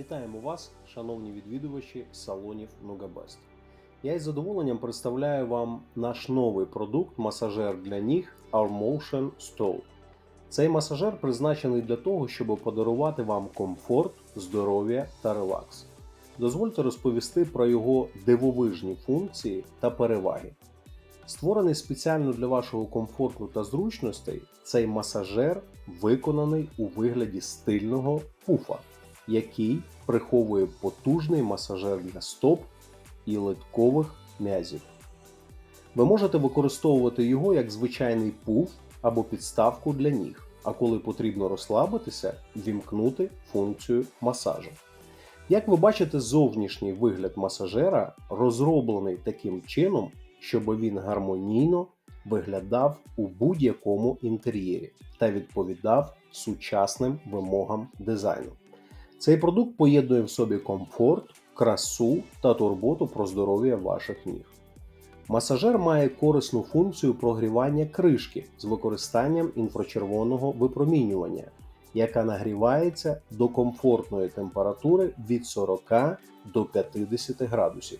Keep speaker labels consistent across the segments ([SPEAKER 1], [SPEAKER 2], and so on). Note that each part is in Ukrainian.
[SPEAKER 1] Вітаємо вас, шановні відвідувачі салонів Nugabest. Я із задоволенням представляю вам наш новий продукт масажер для ніг Armotion Stole. Цей масажер призначений для того, щоб подарувати вам комфорт, здоров'я та релакс. Дозвольте розповісти про його дивовижні функції та переваги. Створений спеціально для вашого комфорту та зручностей, цей масажер виконаний у вигляді стильного пуфа, який приховує потужний масажер для стоп і литкових м'язів. Ви можете використовувати його як звичайний пуф або підставку для ніг, а коли потрібно розслабитися, вімкнути функцію масажу. Як ви бачите, зовнішній вигляд масажера розроблений таким чином, щоб він гармонійно виглядав у будь-якому інтер'єрі та відповідав сучасним вимогам дизайну. Цей продукт поєднує в собі комфорт, красу та турботу про здоров'я ваших ніг. Масажер має корисну функцію прогрівання кришки з використанням інфрачервоного випромінювання, яка нагрівається до комфортної температури від 40 до 50 градусів.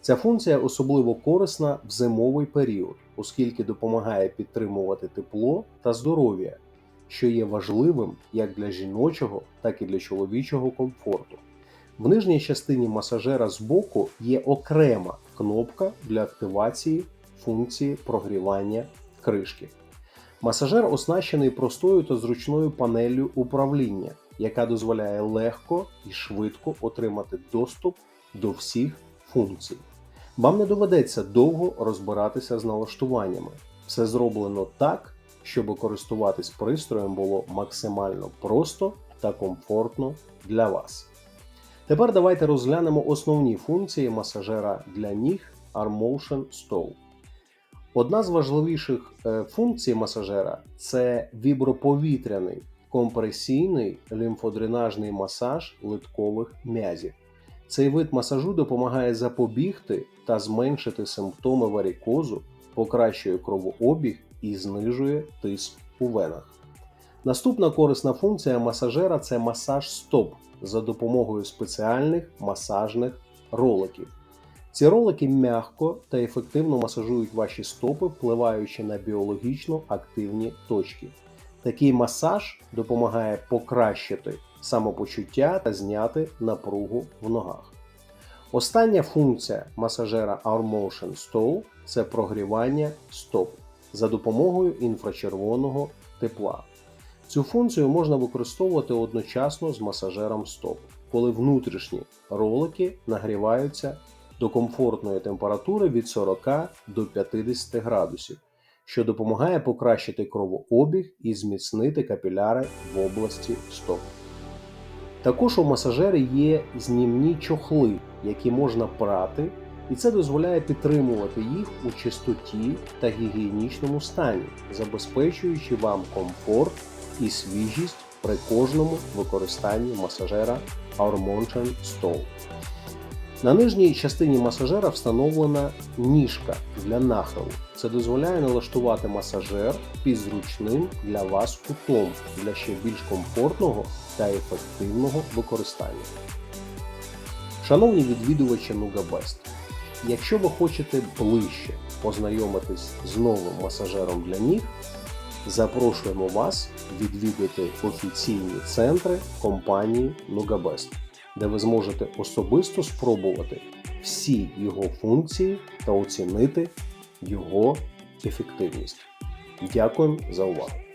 [SPEAKER 1] Ця функція особливо корисна в зимовий період, оскільки допомагає підтримувати тепло та здоров'я, що є важливим як для жіночого, так і для чоловічого комфорту. В нижній частині масажера збоку є окрема кнопка для активації функції прогрівання кришки. Масажер оснащений простою та зручною панеллю управління, яка дозволяє легко і швидко отримати доступ до всіх функцій. Вам не доведеться довго розбиратися з налаштуваннями. Все зроблено так, щоб користуватись пристроєм було максимально просто та комфортно для вас. Тепер давайте розглянемо основні функції масажера для ніг Armotion Stole. Одна з важливіших е, функцій масажера це віброповітряний компресійний лімфодренажний масаж литкових м'язів. Цей вид масажу допомагає запобігти та зменшити симптоми варікозу, покращує кровообіг і знижує тиск у венах. Наступна корисна функція масажера це масаж стоп за допомогою спеціальних масажних роликів. Ці ролики м'яко та ефективно масажують ваші стопи, впливаючи на біологічно активні точки. Такий масаж допомагає покращити самопочуття та зняти напругу в ногах. Остання функція масажера Armotion Stole це прогрівання стоп за допомогою інфрачервоного тепла. Цю функцію можна використовувати одночасно з масажером стоп, коли внутрішні ролики нагріваються до комфортної температури від 40 до 50 градусів, що допомагає покращити кровообіг і зміцнити капіляри в області стоп. Також у масажері є знімні чохли, які можна прати, і це дозволяє підтримувати їх у чистоті та гігієнічному стані, забезпечуючи вам комфорт і свіжість при кожному використанні масажера Armontion Stole. На нижній частині масажера встановлена ніжка для нахилу. Це дозволяє налаштувати масажер під зручним для вас кутом для ще більш комфортного та ефективного використання. Шановні відвідувачі NugaBest, якщо ви хочете ближче познайомитись з новим масажером для ніг, запрошуємо вас відвідати офіційні центри компанії NugaBest, де ви зможете особисто спробувати всі його функції та оцінити його ефективність. Дякуємо за увагу!